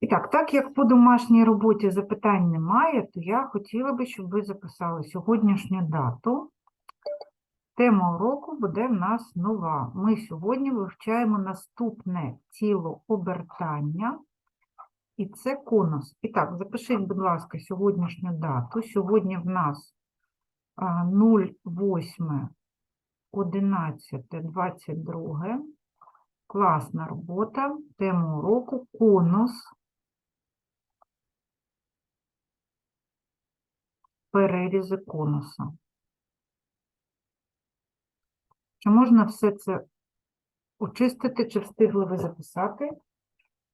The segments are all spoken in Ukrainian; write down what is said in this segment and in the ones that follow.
І так, так як по домашній роботі запитань немає, то я хотіла би, щоб ви записали сьогоднішню дату. Тема уроку буде в нас нова. Ми сьогодні вивчаємо наступне тіло обертання, і це конус. І так, запишіть, будь ласка, сьогоднішню дату. Сьогодні в нас а, 08 11 22. Класна робота. Тема уроку конус. Перерізи конуса. Чи можна все це очистити, чи встигли ви записати,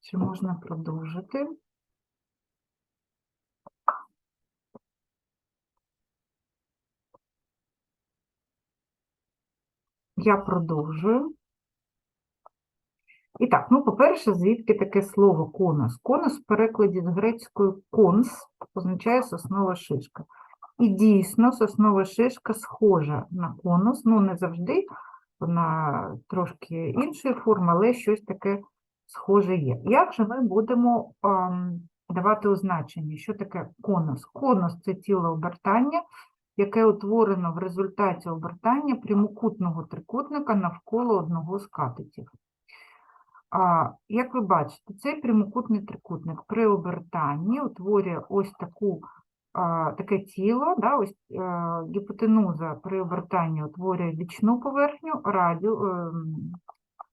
чи можна продовжити? Я продовжую. І так, ну, по-перше, звідки таке слово конус? Конус в перекладі з грецької конс означає соснова шишка. І дійсно, соснова шишка схожа на конус, ну не завжди, вона трошки іншої форми, але щось таке схоже є. Як же ми будемо ам, давати означення? Що таке конус? Конус це тіло обертання, яке утворено в результаті обертання прямокутного трикутника навколо одного з катетів. А, як ви бачите, цей прямокутний трикутник при обертанні утворює ось таку, таке тіло, да, ось е, гіпотенуза при обертанні утворює бічну поверхню, радіо, ем,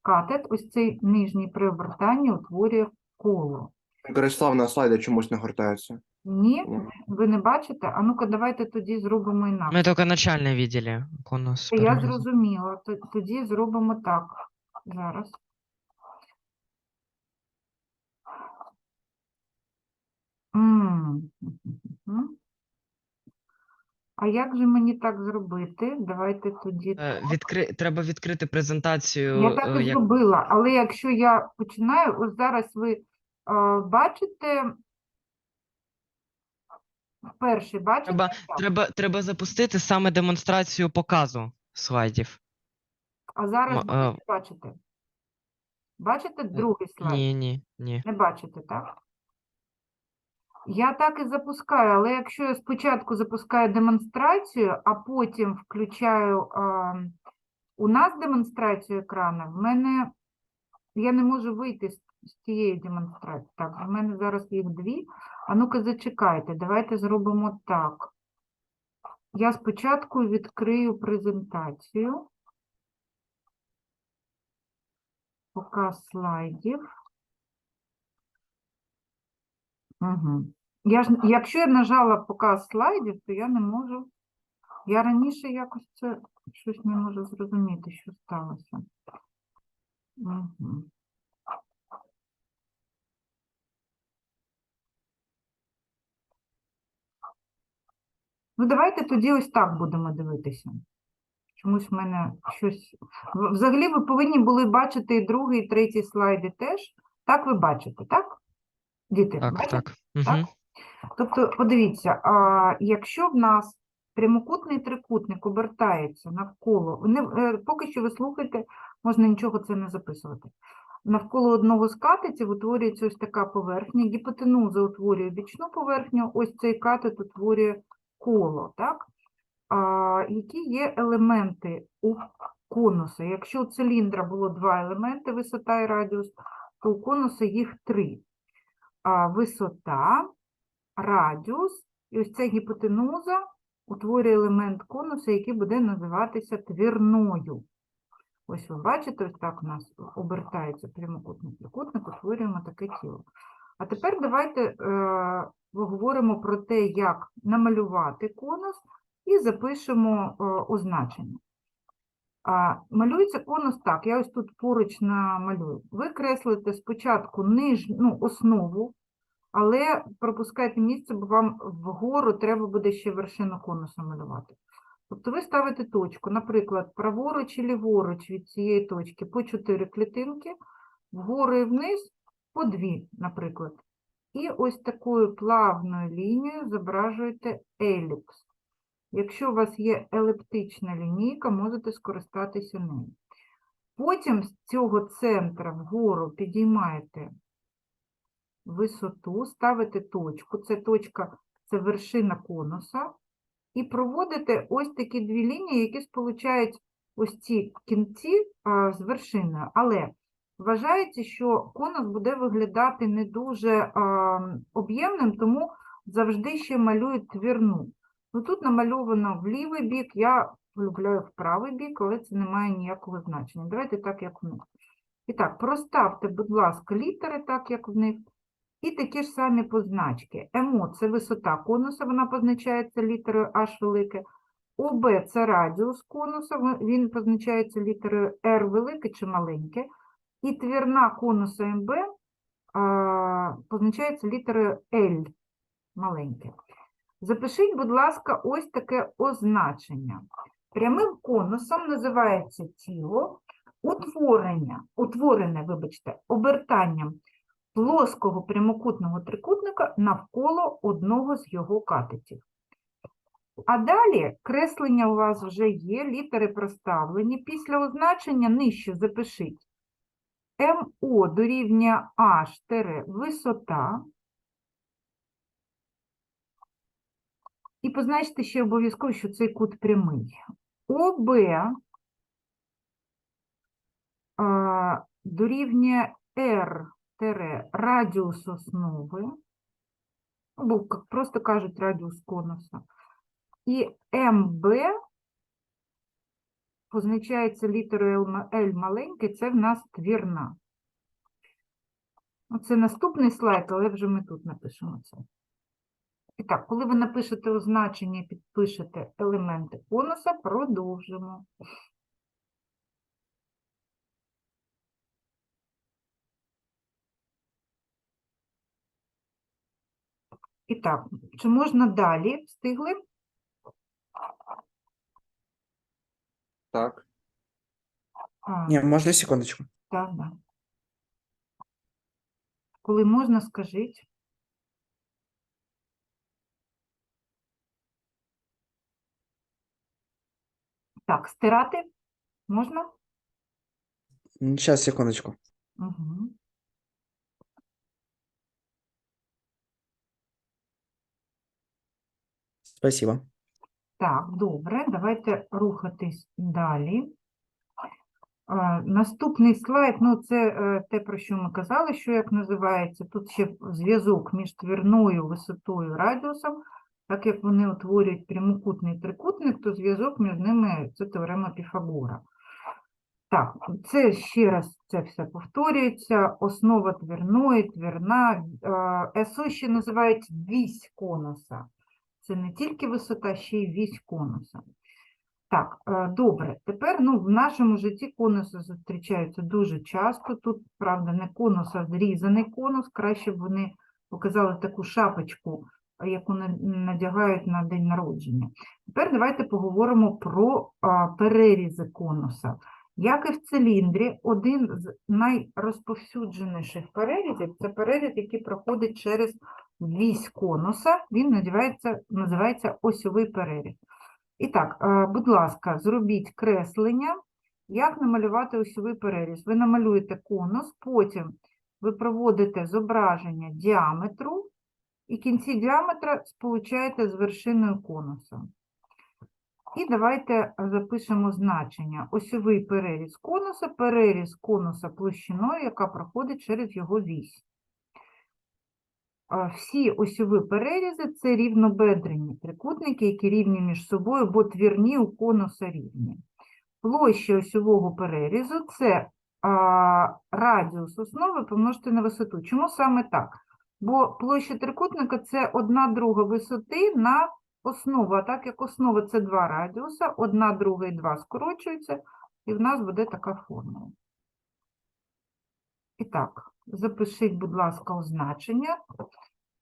катет, ось цей нижній при обертанні утворює коло. Перейшла на слайди чомусь не гортається. Ні, ви не бачите? А ну-ка, давайте тоді зробимо інакше. Мы только начальное видели конус. Я зрозуміла. Тоді зробимо так. Зараз. М, мгм. А як же мені так зробити? Давайте тоді. Е, Відкри... Треба відкрити презентацію. Я так е, і як... зробила, але якщо я починаю, ось зараз ви е, бачите. Перший бачите? Треба, треба, треба запустити саме демонстрацію показу слайдів. А зараз М- е, бачите? Бачите другий слайд? Ні, ні, ні. Не бачите, так? Я так і запускаю, але якщо я спочатку запускаю демонстрацію, а потім включаю а, у нас демонстрацію екрану, в мене я не можу вийти з, з тієї демонстрації. Так, в мене зараз їх дві. А ну-ка, зачекайте, давайте зробимо так. Я спочатку відкрию презентацію. Показ слайдів. Угу. Я ж, якщо я нажала показ слайдів, то я не можу. Я раніше якось це щось не можу зрозуміти, що сталося. Угу. Ну, давайте тоді ось так будемо дивитися. Чомусь в мене щось. Взагалі ви повинні були бачити і другий, і третій слайди теж. Так ви бачите, так? Діти, Так, бачите? так. Так? Угу. Тобто, подивіться, а, якщо в нас прямокутний трикутник обертається навколо, не, е, поки що ви слухайте, можна нічого це не записувати. Навколо одного з катетів утворюється ось така поверхня, гіпотенуза утворює бічну поверхню, ось цей катет утворює коло, так? А, які є елементи у конуса? Якщо у циліндра було два елементи, висота і радіус, то у конуса їх три. А, висота, радіус, і ось ця гіпотенуза утворює елемент конуса, який буде називатися твірною. Ось ви бачите, ось так у нас обертається прямокутний трикутник, утворюємо таке тіло. А тепер давайте е, поговоримо про те, як намалювати конус, і запишемо е, означення. А, малюється конус так, я ось тут поруч намалюю. Ви креслите спочатку нижню, ну, основу, але пропускайте місце, бо вам вгору треба буде ще вершину конуса малювати. Тобто ви ставите точку, наприклад, праворуч і ліворуч від цієї точки по 4 клітинки, вгору і вниз по 2, наприклад. І ось такою плавною лінією зображуєте еліпс. Якщо у вас є елептична лінійка, можете скористатися нею. Потім з цього центра вгору підіймаєте висоту, ставите точку, це точка, це вершина конуса, і проводите ось такі дві лінії, які сполучають ось ці кінці з вершиною. Але вважається, що конус буде виглядати не дуже об'ємним, тому завжди ще малюють твірну. Ну, тут намальовано в лівий бік, я полюбляю в правий бік, але це не має ніякого значення. Давайте так, як в них. І так, проставте, будь ласка, літери, так, як в них. І такі ж самі позначки. МО – це висота конуса, вона позначається літерою H велике. ОБ – це радіус конуса, він позначається літерою R велике чи маленьке. І твірна конуса МБ позначається літерою L маленьке. Запишіть, будь ласка, ось таке означення. Прямим конусом називається тіло, утворення, утворене, вибачте, обертанням плоского прямокутного трикутника навколо одного з його катетів. А далі креслення у вас вже є, літери проставлені. Після означення нижче запишіть МО дорівнює H висота. І позначте ще обов'язково, що цей кут прямий. ОБ дорівнює R радіус основи, або, просто кажуть, радіус конуса. І МБ позначається літерою L ма- маленьке, це в нас твірна. Оце наступний слайд, але вже ми тут напишемо це. І так, коли ви напишете означення і підпишете елементи конуса, продовжимо. І так, чи можна далі? Встигли? Так. А, Не, можно секундочку? так, да. Коли можна, скажіть. Так, стирати можна? Сейчас, секундочку. Угу. Спасибо. Так, добре, давайте рухатись далі. Е, Наступний слайд, ну це е, те, про що ми казали, що як називається, тут ще зв'язок між твірною висотою радіусом, так як вони утворюють прямокутний трикутник, то зв'язок між ними це теорема Піфагора. Так, це ще раз це все повторюється. Основа твірної, твірна. е, СО ще називають вісь конуса. Це не тільки висота, ще й вісь конуса. Так, е, добре. Тепер ну, в нашому житті конуси зустрічаються дуже часто. Тут, правда, не конус, а зрізаний конус. Краще б вони показали таку шапочку, яку надягають на день народження. Тепер давайте поговоримо про перерізи конуса. Як і в циліндрі, один з найрозповсюдженіших перерізів це переріз, який проходить через вісь конуса. Він називається, називається осьовий переріз. І так, е, будь ласка, зробіть креслення, як намалювати осьовий переріз. Ви намалюєте конус, потім ви проводите зображення діаметру, і кінці діаметра сполучаєте з вершиною конуса. І давайте запишемо значення. Осьовий переріз конуса, переріз конуса площиною, яка проходить через його вісь. Всі осьові перерізи – це рівнобедрені трикутники, які рівні між собою, бо твірні у конуса рівні. Площа осьового перерізу – це а, радіус основи помножити на висоту. Чому саме так? Бо площа трикутника – це одна друга висоти на основу. А так як основа – це два радіуса, одна друга і два скорочуються, і в нас буде така формула. І так, запишіть, будь ласка, означення.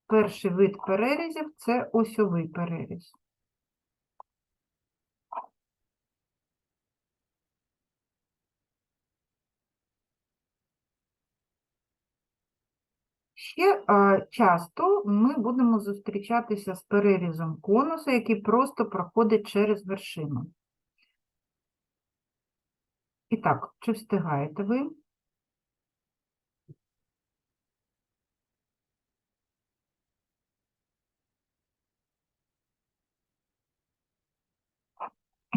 Перший вид перерізів – це осьовий переріз. Ще часто ми будемо зустрічатися з перерізом конуса, який просто проходить через вершину. І так, чи встигаєте ви?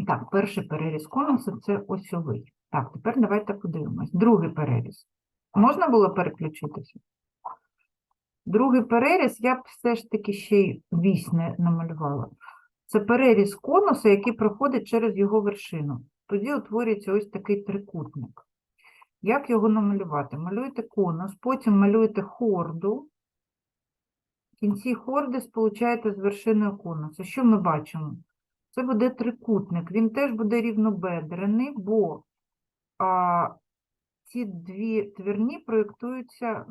Так, перший переріз конусу це осьовий. Так, тепер давайте подивимось. Другий переріз. Можна було переключитися? Другий переріз я б все ж таки ще й вісь не намалювала. Це переріз конуса, який проходить через його вершину. Тоді утворюється ось такий трикутник. Як його намалювати? Малюєте конус, потім малюєте хорду. В кінці хорди сполучаєте з вершиною конуса. Що ми бачимо? Це буде трикутник. Він теж буде рівнобедрений, бо а, ці дві твірні проєктуються, е,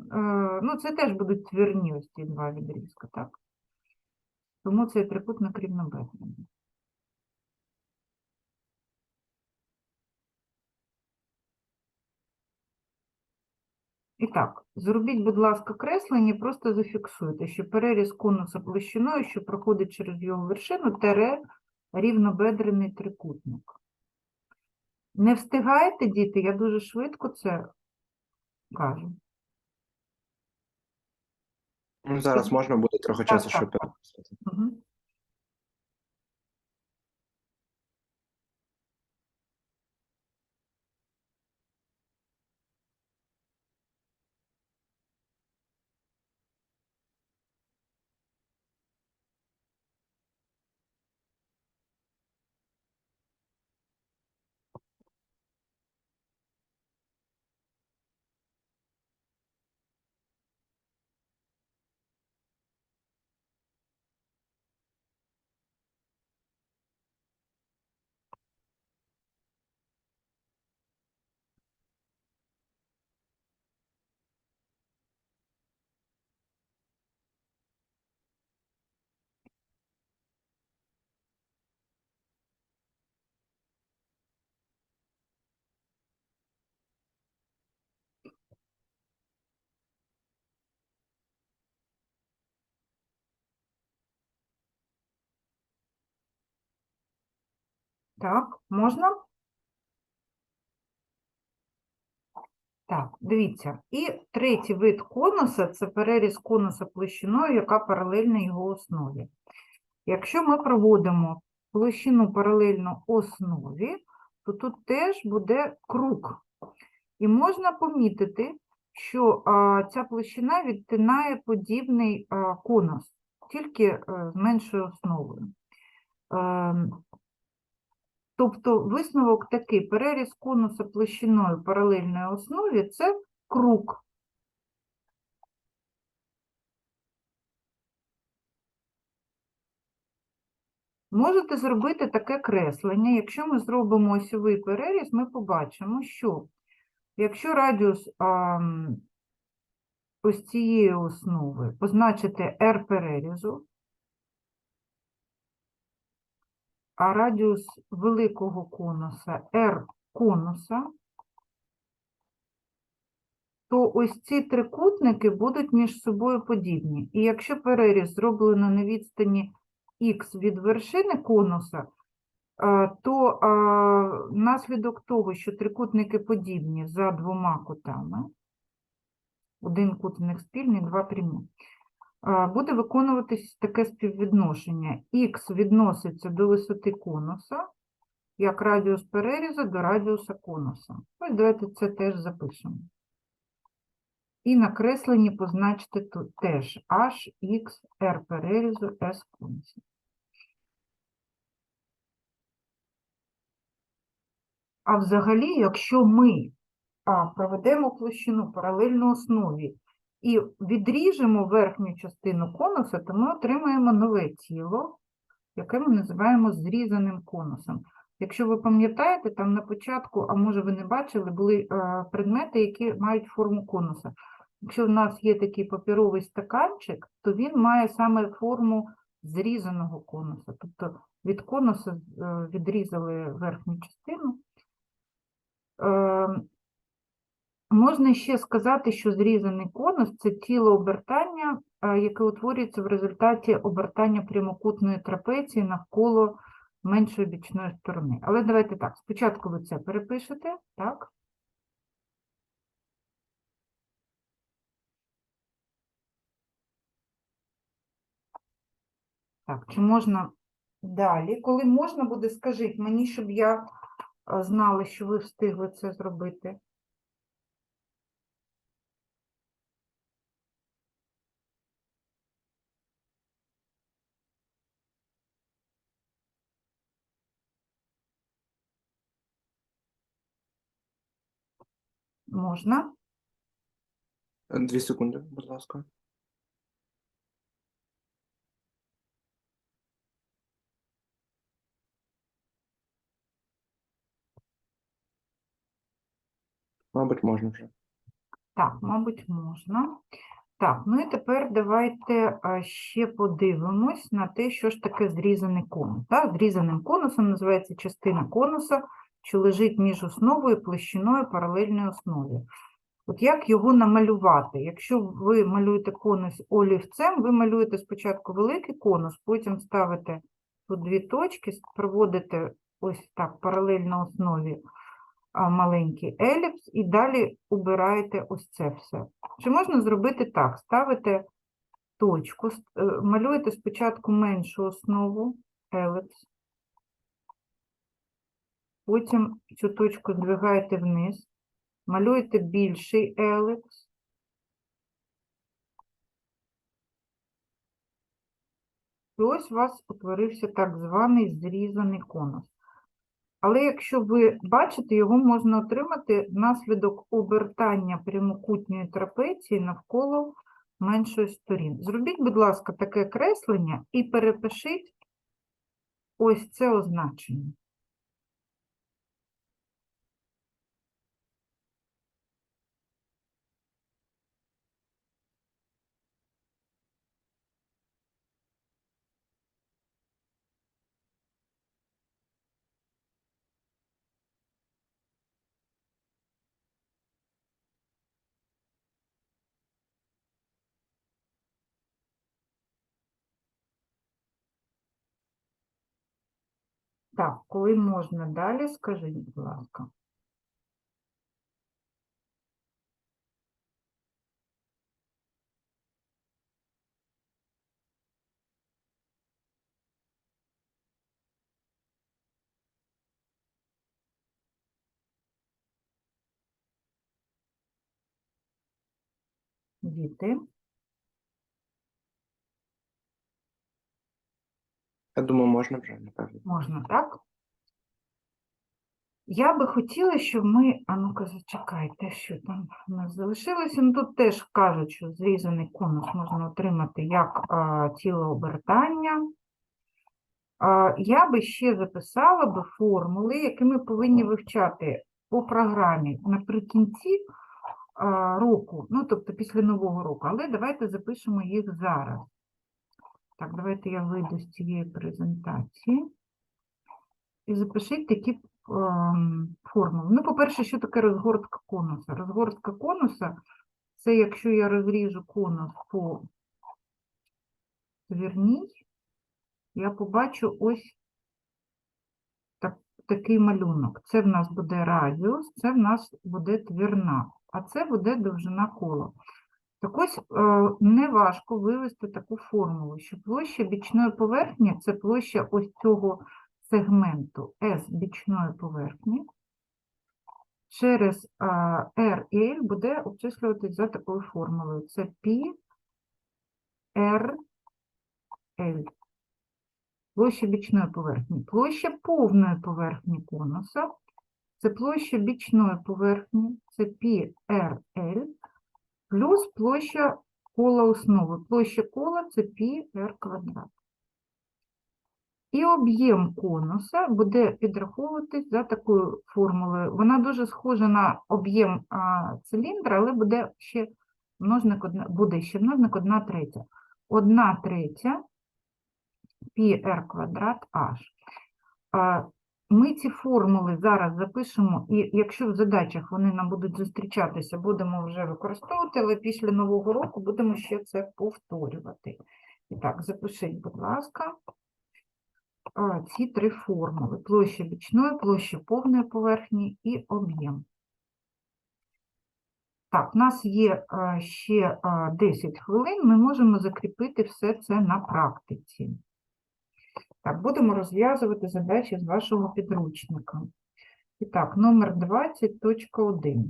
ну це теж будуть твірні ось ці два відрізка, так? Тому цей трикутник рівнобедрений. І так, зробіть, будь ласка, креслення, просто зафіксуйте, що переріз конуса площиною, що проходить через його вершину, тере рівнобедрений трикутник. Не встигаєте, діти, я дуже швидко це кажу. Ну, зараз можна буде трохи часу, щоб переписати. Угу. Так, можна? Так, дивіться. І третій вид конуса це переріз конуса площиною, яка паралельна його основі. Якщо ми проводимо площину паралельно основі, то тут теж буде круг. І можна помітити, що а, ця площина відтинає подібний а, конус, тільки е, з меншою основою. Тобто висновок такий, переріз конуса площиною паралельної основі – це круг. Можете зробити таке креслення. Якщо ми зробимо осьовий переріз, ми побачимо, що якщо радіус ам, ось цієї основи позначити R перерізу, а радіус великого конуса R конуса, то ось ці трикутники будуть між собою подібні. І якщо переріз зроблено на відстані х від вершини конуса, е, то е, внаслідок того, що трикутники подібні за двома кутами, один кут в них спільний, два прямі, буде виконуватись таке співвідношення. Х відноситься до висоти конуса, як радіус перерізу до радіуса конуса. Ось давайте це теж запишемо. І на кресленні позначте тут теж h, x, r перерізу, s конусу. А взагалі, якщо ми проведемо площину паралельно основі і відріжемо верхню частину конуса, то ми отримаємо нове тіло, яке ми називаємо зрізаним конусом. Якщо ви пам'ятаєте, там на початку, а може ви не бачили, були е, предмети, які мають форму конуса. Якщо в нас є такий паперовий стаканчик, то він має саме форму зрізаного конуса. Тобто від конуса е, відрізали верхню частину. Можна ще сказати, що зрізаний конус це тіло обертання, яке утворюється в результаті обертання прямокутної трапеції навколо меншої бічної сторони. Але давайте так, спочатку ви це перепишете, так? Так, чи можна Далі, коли можна буде, скажіть мені, щоб я знала, що ви встигли це зробити. Можна? Дві секунди, будь ласка. Мабуть, можна вже. Так, мабуть, можна. Так, ну і тепер давайте ще подивимось на те, що ж таке зрізаний конус. Так, зрізаним конусом називається частина конуса, що лежить між основою і площиною паралельної основі. От як його намалювати? Якщо ви малюєте конус олівцем, ви малюєте спочатку великий конус, потім ставите тут дві точки, проводите ось так паралельно основі маленький еліпс і далі убираєте ось це все. Чи можна зробити так? Ставите точку, е, малюєте спочатку меншу основу, еліпс, потім цю точку здвигаєте вниз, малюєте більший еліпс, і ось у вас утворився так званий зрізаний конус. Але якщо ви бачите, його можна отримати внаслідок обертання прямокутньої трапеції навколо меншої сторін. Зробіть, будь ласка, таке креслення і перепишіть ось це означення. Так, коли можна далі, скажіть, будь ласка. Діти. Я думаю, можна вже, напевно. Можна, так? Я би хотіла, щоб ми, а ну-ка, зачекайте, що там у нас залишилося. Ну, тут теж кажуть, що зрізаний конус можна отримати як а, тіло обертання. А, я би ще записала би формули, які ми повинні вивчати по програмі наприкінці а, року, ну, тобто після Нового року, але давайте запишемо їх зараз. Так, давайте я вийду з цієї презентації і запишіть такі ем, формули. Ну, по-перше, що таке розгортка конуса? Розгортка конуса – це якщо я розріжу конус по твірній, я побачу ось так, такий малюнок. Це в нас буде радіус, це в нас буде твірна, а це буде довжина кола. Так ось е, неважко вивести таку формулу, що площа бічної поверхні – це площа ось цього сегменту S бічної поверхні через а, R і L буде обчислюватись за такою формулою. Це P R L. Площа бічної поверхні. Площа повної поверхні конуса. Це площа бічної поверхні, це P R L, плюс площа кола основи. Площа кола це P R квадрат. І об'єм конуса буде підраховуватись за такою формулою. Вона дуже схожа на об'єм циліндра, але буде ще множник, буде ще множник 1 третя. 1 третя πr квадрат h. Ми ці формули зараз запишемо, і якщо в задачах вони нам будуть зустрічатися, будемо вже використовувати, але після Нового року будемо ще це повторювати. І так, запишіть, будь ласка ці три формули: площа бічної, площа повної поверхні і об'єм. Так, у нас є ще 10 хвилин, ми можемо закріпити все це на практиці. Так, будемо розв'язувати задачі з вашого підручника. І так, номер 20.1.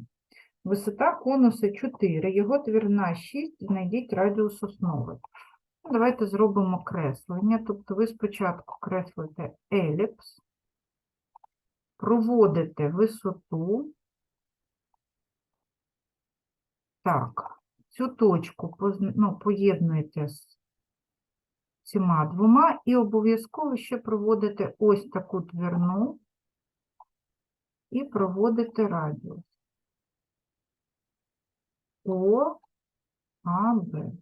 Висота конуса 4, його твірна 6, знайдіть радіус основи. Ну, Давайте зробимо креслення. Тобто ви спочатку креслите еліпс, проводите висоту. Так, цю точку ну, поєднуєте з цими двома і обов'язково ще проводите ось таку твірну і проводите радіус. О, А, Б.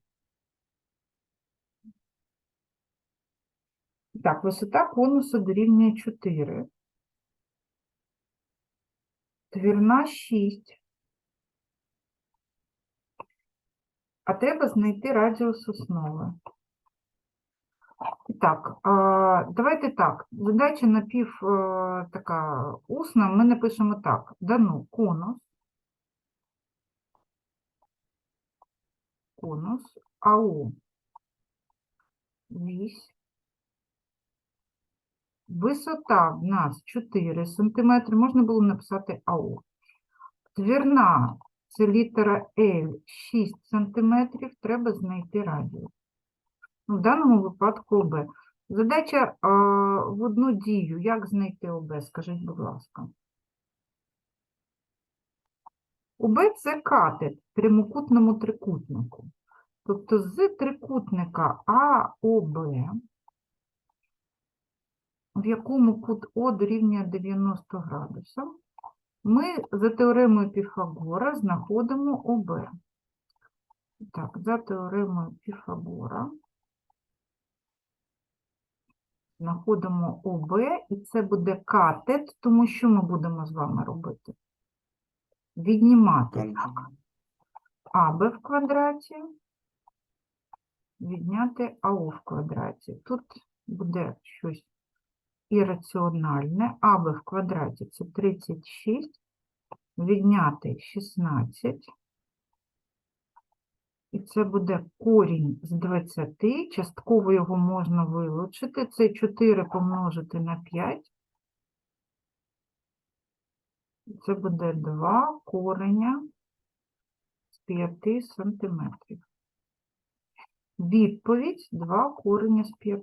Так, висота конуса дорівнює 4. Твірна 6. А треба знайти радіус основи. Так, давайте так. Задача напів е, така усна. Ми напишемо так. Дано конус. Конус АО. Вісь. Висота в нас 4 см. Можна було написати АО. Твірна це літера L 6 см. Треба знайти радіус. В даному випадку ОБ. Задача а, в одну дію. Як знайти ОБ? Скажіть, будь ласка. ОБ – це катет в прямокутному трикутнику. Тобто з трикутника АОБ, в якому кут О дорівнює 90 градусів, ми за теоремою Піфагора знаходимо ОБ. Так, за теоремою Піфагора знаходимо ОБ, і це буде катет, тому що ми будемо з вами робити? Віднімати АБ в квадраті, відняти АО в квадраті. Тут буде щось ірраціональне. АБ в квадраті це 36, відняти 16. І це буде корінь з 20, частково його можна вилучити. Це 4 помножити на 5. Це буде 2 кореня з 5 сантиметрів. Відповідь 2 кореня з 5.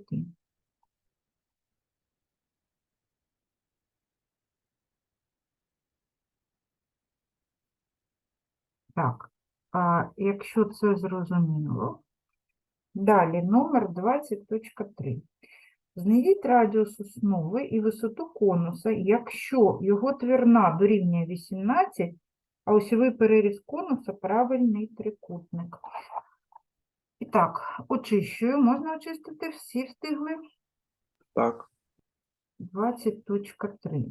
Так, якщо це зрозуміло, далі номер 20.3. Знайдіть радіус основи і висоту конуса, якщо його твірна дорівнює 18, а осьовий переріз конуса правильний трикутник. І так, очищую. Можна очистити? Всі встигли? Так. 20.3.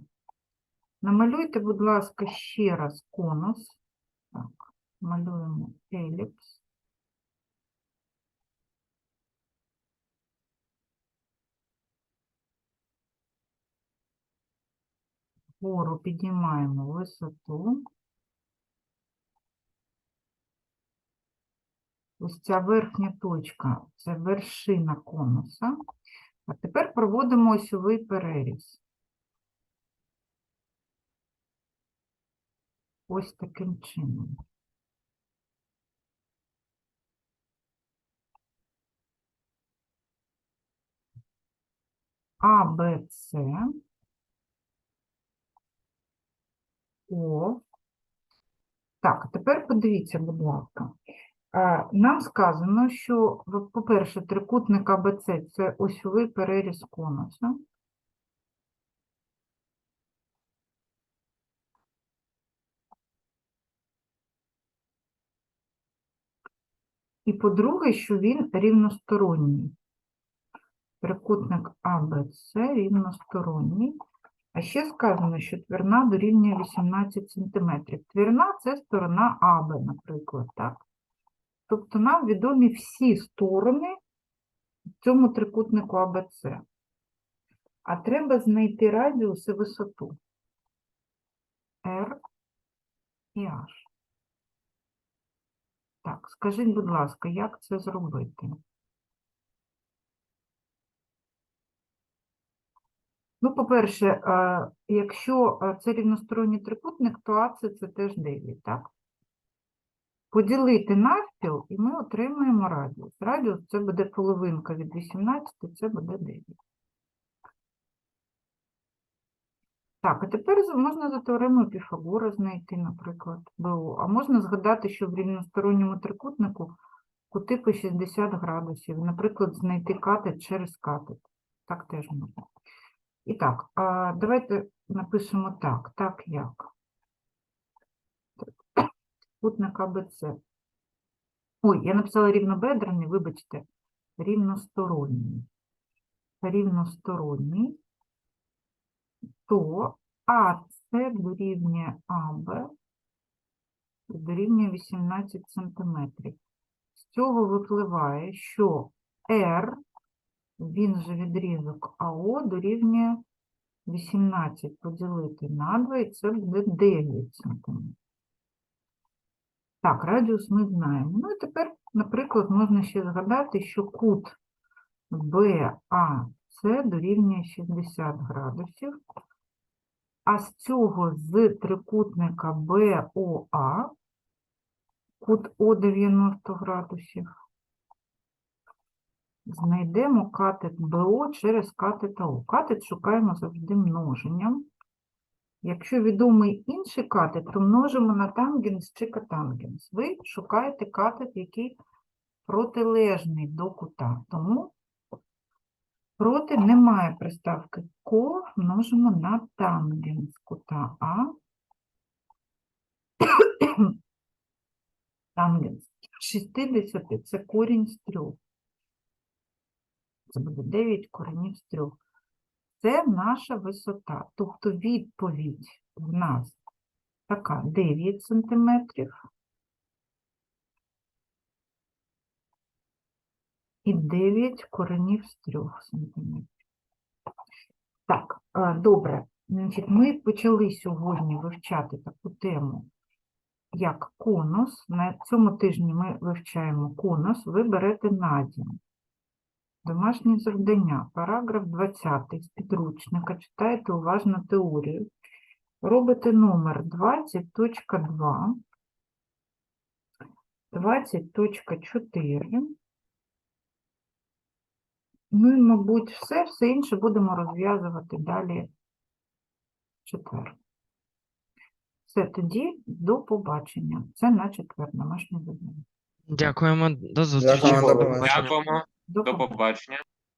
Намалюйте, будь ласка, ще раз конус. Малюємо еліпс. Вгору піднімаємо висоту. Ось ця верхня точка – це вершина конуса. А тепер проводимо осьовий переріз. Ось таким чином. А, Б, С. О. Так, тепер подивіться, будь ласка. Е, Нам сказано, що, по-перше, трикутник АБЦ – це осьовий переріз конуса. І по-друге, що він рівносторонній. Трикутник АБЦ рівносторонній. А ще сказано, що твірна дорівнює 18 см. Твірна – це сторона АБ, наприклад, так? Тобто нам відомі всі сторони в цьому трикутнику АБЦ. А треба знайти радіус і висоту. R і H. Так, скажіть, будь ласка, як це зробити? Ну, по-перше, е, якщо е, це рівносторонній трикутник, то АЦ це теж 9, так? Поділити навпіл, і ми отримаємо радіус. Радіус це буде половинка від 18, це буде 9. Так, а тепер можна за теоремою Піфагора знайти, наприклад, БО. А можна згадати, що в рівносторонньому трикутнику кути по 60 градусів. Наприклад, знайти катет через катет. Так теж можна. І так, давайте напишемо так, так як. Трикутник АБЦ. Ой, я написала рівнобедрений, вибачте, рівносторонній. Рівносторонній, то АЦ дорівнює АБ дорівнює 18 см. З цього випливає, що R, він же відрізок АО дорівнює 18 поділити на 2, і це буде 9 см. Так, радіус ми знаємо. Ну і тепер, наприклад, можна ще згадати, що кут BAC дорівнює 60 градусів, а з цього з трикутника BOA кут О 90 градусів. Знайдемо катет БО через катет АО. Катет шукаємо завжди множенням. Якщо відомий інший катет, то множимо на тангенс чи котангенс. Ви шукаєте катет, який протилежний до кута. Тому проти немає приставки ко, множимо на тангенс кута А. Тангенс 60 це корінь з трьох. Це буде 9 коренів з трьох. Це наша висота. Тобто відповідь в нас така 9 сантиметрів. І 9 коренів з 3 сантиметрів. Так, добре. Ми почали сьогодні вивчати таку тему, як конус. На цьому тижні ми вивчаємо конус. Ви берете надім. Домашнє завдання, параграф 20 з підручника, читаєте уважно теорію. Робите номер 20.2, 20.4. Ну і, мабуть, все, все інше будемо розв'язувати далі в четвер. Все, тоді до побачення. Це на четвер, домашнє завдання. Дякуємо, до зустрічі. Дякуємо, до побачення. Дякуємо.